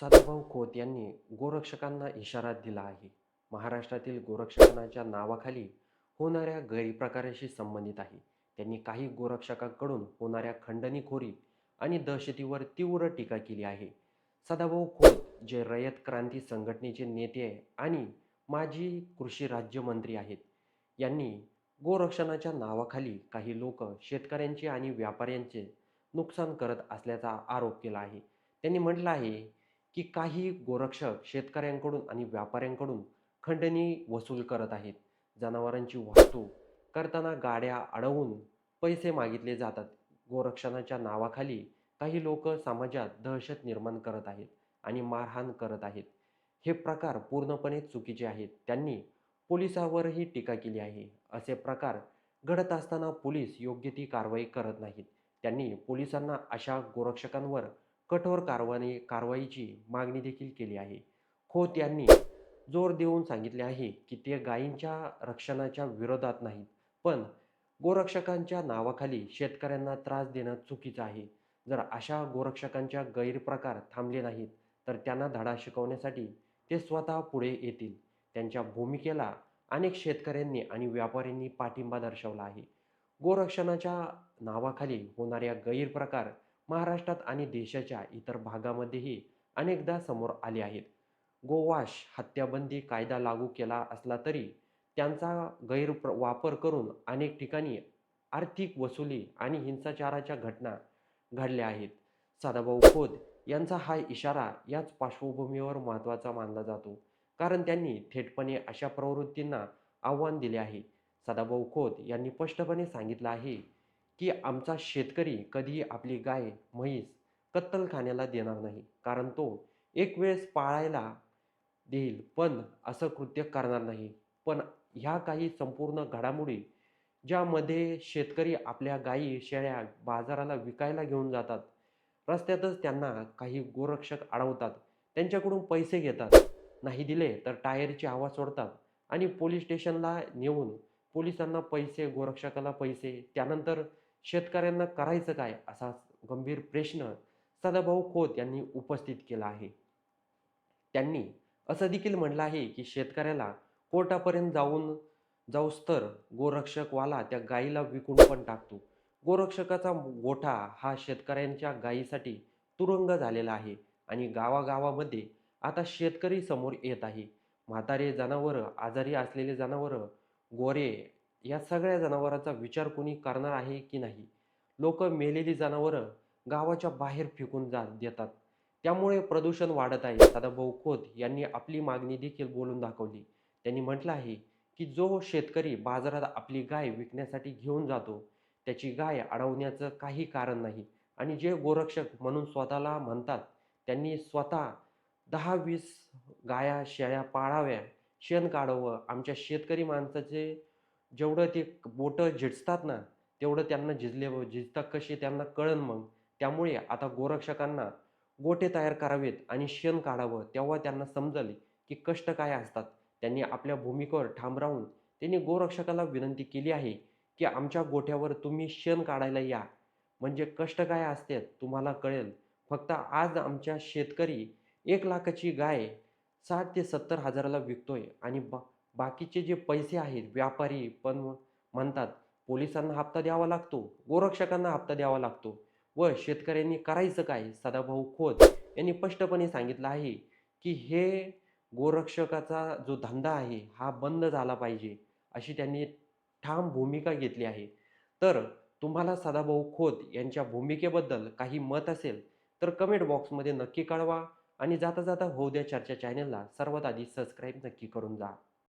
सदाभाऊ खोत यांनी गोरक्षकांना इशारा दिला आहे. महाराष्ट्रातील गोरक्षकांच्या नावाखाली होणाऱ्या गैरप्रकाराशी संबंधित आहे. त्यांनी काही गोरक्षकांकडून होणाऱ्या खंडणीखोरी आणि दहशतीवर तीव्र टीका केली आहे. सदाभाऊ खोत जे रयत क्रांती संघटनेचे नेते आणि माजी कृषी राज्यमंत्री आहेत यांनी गोरक्षणाच्या नावाखाली काही लोक शेतकऱ्यांचे आणि व्यापाऱ्यांचे नुकसान करत असल्याचा आरोप केला आहे. त्यांनी म्हटलं आहे की काही गोरक्षक शेतकऱ्यांकडून आणि व्यापाऱ्यांकडून खंडणी वसूल करत आहेत. जनावरांची वाहतूक करताना गाड्या अडवून पैसे मागितले जातात. गोरक्षणाच्या नावाखाली काही लोक समाजात दहशत निर्माण करत आहेत आणि मारहाण करत आहेत. हे प्रकार पूर्णपणे चुकीचे आहेत. त्यांनी पोलिसावरही टीका केली आहे. असे प्रकार घडत असताना पोलीस योग्य ती कारवाई करत नाहीत. त्यांनी पोलिसांना अशा गोरक्षकांवर कठोर कारवाई कारवाईची मागणी देखील केली आहे. खोत यांनी जोर देऊन सांगितले आहे की ते गायींच्या रक्षणाच्या विरोधात नाहीत पण गोरक्षकांच्या नावाखाली शेतकऱ्यांना त्रास देणं चुकीचं आहे. जर अशा गोरक्षकांच्या गैरप्रकार थांबले नाहीत तर त्यांना धडा शिकवण्यासाठी ते स्वतः पुढे येतील. त्यांच्या भूमिकेला अनेक शेतकऱ्यांनी आणि व्यापाऱ्यांनी पाठिंबा दर्शवला आहे. गोरक्षणाच्या नावाखाली होणाऱ्या गैरप्रकार महाराष्ट्रात आणि देशाच्या इतर भागामध्येही अनेकदा समोर आले आहेत. गोवाश हत्याबंदी कायदा लागू केला असला तरी त्यांचा गैर वापर करून अनेक ठिकाणी आर्थिक वसुली आणि हिंसाचाराच्या घटना घडल्या आहेत. सदाभाऊ खोत यांचा हा इशारा याच पार्श्वभूमीवर महत्त्वाचा मानला जातो. कारण त्यांनी थेटपणे अशा प्रवृत्तींना आव्हान दिले आहे. सदाभाऊ खोत यांनी स्पष्टपणे सांगितलं आहे की आमचा शेतकरी कधीही आपली गाय म्हैस कत्तलखान्याला देणार नाही. कारण तो एक वेळेस पाळायला देईल पण असं कृत्य करणार नाही. पण ह्या काही संपूर्ण घडामोडी ज्यामध्ये शेतकरी आपल्या गायी शेळ्या बाजाराला विकायला घेऊन जातात रस्त्यातच त्यांना काही गोरक्षक अडवतात त्यांच्याकडून पैसे घेतात नाही दिले तर टायरची हवा सोडतात आणि पोलीस स्टेशनला नेऊन पोलिसांना पैसे गोरक्षकाला पैसे त्यानंतर शेतकऱ्यांना करायचं काय असा गंभीर प्रश्न सदाभाऊ खोत यांनी उपस्थित केला आहे. त्यांनी असं देखील म्हटलं आहे की शेतकऱ्याला कोर्टापर्यंत जाऊन जाऊस तर गोरक्षकवाला त्या गायीला विकून पण टाकतो. गोरक्षकाचा गोठा हा शेतकऱ्यांच्या गायीसाठी तुरुंग झालेला आहे आणि गावागावामध्ये आता शेतकरी समोर येत आहे. म्हातारे जनावरं आजारी असलेले जनावरं गोरे या सगळ्या जनावरांचा विचार कोणी करणार आहे की नाही? लोक मेलेली जनावरं गावाच्या बाहेर फेकून जा देतात. त्यामुळे प्रदूषण वाढत आहे. सदाभाऊ खोत यांनी आपली मागणी देखील बोलून दाखवली. त्यांनी म्हटलं आहे की जो शेतकरी बाजारात आपली गाय विकण्यासाठी घेऊन जातो त्याची गाय अडवण्याचं काही कारण नाही. आणि जे गोरक्षक म्हणून स्वतःला म्हणतात त्यांनी स्वतः दहा वीस गाया शेळ्या पाळाव्या शेण काढावं आमच्या शेतकरी माणसाचे जेवढं ते बोटं झिजतात ना तेवढं त्यांना झिजले झिजतात कसे त्यांना कळन मग. त्यामुळे आता गोरक्षकांना गोटे तयार करावेत आणि शेण काढावं तेव्हा त्यांना समजले की कष्ट काय असतात. त्यांनी आपल्या भूमिकेवर ठाम राहून त्यांनी गोरक्षकाला विनंती केली आहे की आमच्या गोठ्यावर तुम्ही शेण काढायला या. म्हणजे कष्ट काय असते तुम्हाला कळेल. फक्त आज आमच्या शेतकरी एक लाखाची गाय साठ ते सत्तर हजाराला विकतोय आणि ब बाकीचे जे पैसे आहेत व्यापारी पण म्हणतात पोलिसांना हप्ता द्यावा लागतो गोरक्षकांना हप्ता द्यावा लागतो व शेतकऱ्यांनी करायचं काय? सदाभाऊ खोत यांनी स्पष्टपणे सांगितलं आहे की हे गोरक्षकाचा जो धंदा आहे हा बंद झाला पाहिजे अशी त्यांनी ठाम भूमिका घेतली आहे. तर तुम्हाला सदाभाऊ खोत यांच्या भूमिकेबद्दल काही मत असेल तर कमेंट बॉक्समध्ये नक्की कळवा आणि जाता जाता होऊ द्या चर्चा चॅनलला. सर्वात आधी सबस्क्राईब नक्की करून जा.